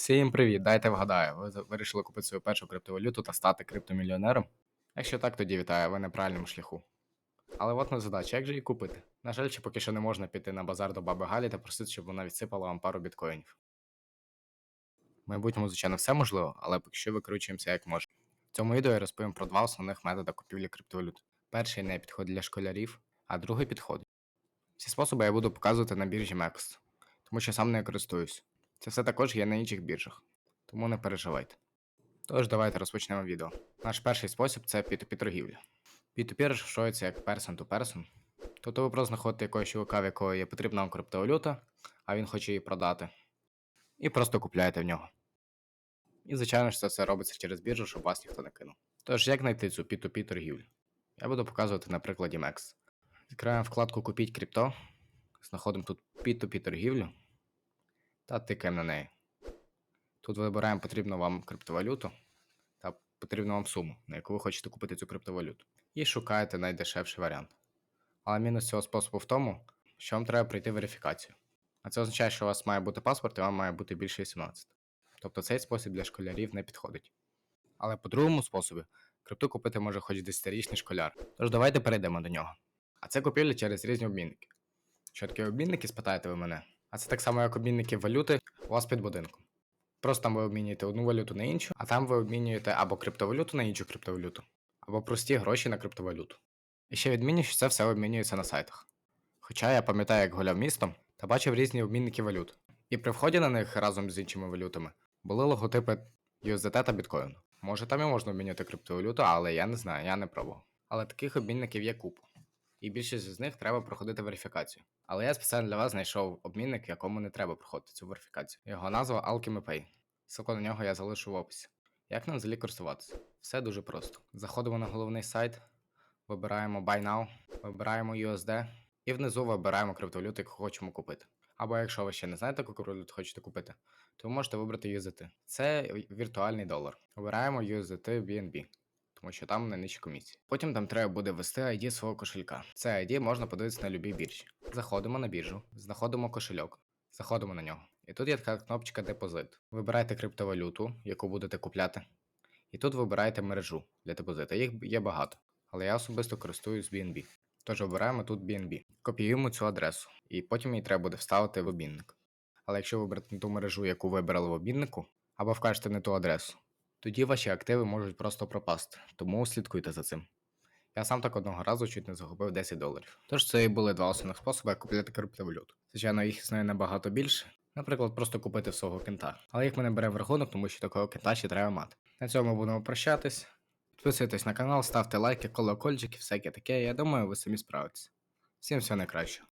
Всім привіт! Дайте вгадаю. Ви вирішили купити свою першу криптовалюту та стати криптомільйонером? Якщо так, тоді вітаю, ви на правильному шляху. Але от не задача, як же її купити? На жаль, чи поки що не можна піти на базар до баби Галі та просити, щоб вона відсипала вам пару біткоїнів. В майбутньому, звичайно, все можливо, але поки що викручуємося як можемо. В цьому відео я розповім про два основних методи купівлі криптовалют. Перший не підходить для школярів, а другий підходить. Ці способи я буду показувати на біржі MEX, тому що сам не користуюсь. Це все також є на інших біржах, тому не переживайте. Тож давайте розпочнемо відео. Наш перший спосіб це P2P торгівля. P2P розшифровується як person to person. Тобто ви просто знаходите якогось чувака, в якого є потрібна вам криптовалюта, а він хоче її продати. І просто купляєте в нього. І, звичайно ж, це все робиться через біржу, щоб вас ніхто не кинув. Тож, як знайти цю P2P торгівлю? Я буду показувати на прикладі MEX. Відкриваємо вкладку Купіть крипто, знаходимо тут P2P торгівлю та тикаємо на неї. Тут вибираємо потрібну вам криптовалюту та потрібну вам суму, на яку ви хочете купити цю криптовалюту. І шукаєте найдешевший варіант. Але мінус цього способу в тому, що вам треба пройти верифікацію. А це означає, що у вас має бути паспорт і вам має бути більше 18. Тобто цей спосіб для школярів не підходить. Але по другому способі крипту купити може хоч 10-річний школяр. Тож давайте перейдемо до нього. А це купівля через різні обмінники. Що таке обмінники, спитаєте ви мене? А це так само, як обмінники валюти у вас під будинком. Просто там ви обмінюєте одну валюту на іншу, а там ви обмінюєте або криптовалюту на іншу криптовалюту, або прості гроші на криптовалюту. І ще відмінність, що це все обмінюється на сайтах. Хоча я пам'ятаю, як гуляв містом та бачив різні обмінники валют. І при вході на них разом з іншими валютами були логотипи USDT та біткоїну. Може там і можна обмінювати криптовалюту, але я не знаю, я не пробував. Але таких обмінників є купа. І більшість з них треба проходити верифікацію. Але я спеціально для вас знайшов обмінник, якому не треба проходити цю верифікацію. Його назва Alchemy Pay. Ссылку на нього я залишу в описі. Як нам взагалі користуватися? Все дуже просто. Заходимо на головний сайт, вибираємо Buy Now, вибираємо USD і внизу вибираємо криптовалюту, яку хочемо купити. Або якщо ви ще не знаєте, яку криптовалюту хочете купити, то ви можете вибрати USDT. Це віртуальний долар. Обираємо USDT BNB тому що там найнижчі комісії. Потім там треба буде ввести ID свого кошелька. Це ID можна подивитися на любій біржі. Заходимо на біржу, знаходимо кошельок, заходимо на нього. І тут є така кнопочка депозит. Вибирайте криптовалюту, яку будете купляти. І тут вибираєте мережу для депозита. Їх є багато, але я особисто користуюсь BNB. Тож обираємо тут BNB. Копіюємо цю адресу, і потім її треба буде вставити в обмінник. Але якщо вибрати не ту мережу, яку вибрали в обміннику, або вкажете не ту адресу, тоді ваші активи можуть просто пропасти, тому слідкуйте за цим. Я сам так одного разу чуть не загубив 10 доларів. Тож це і були два основних способи, як купляти криптовалюту. Звичайно, їх існує набагато більше. Наприклад, просто купити свого кента. Але їх ми не беремо в рахунок, тому що такого кента ще треба мати. На цьому будемо прощатись. Підписуйтесь на канал, ставте лайки, колокольчики, всяке таке. Я думаю, ви самі справитесь. Всім всього найкращого.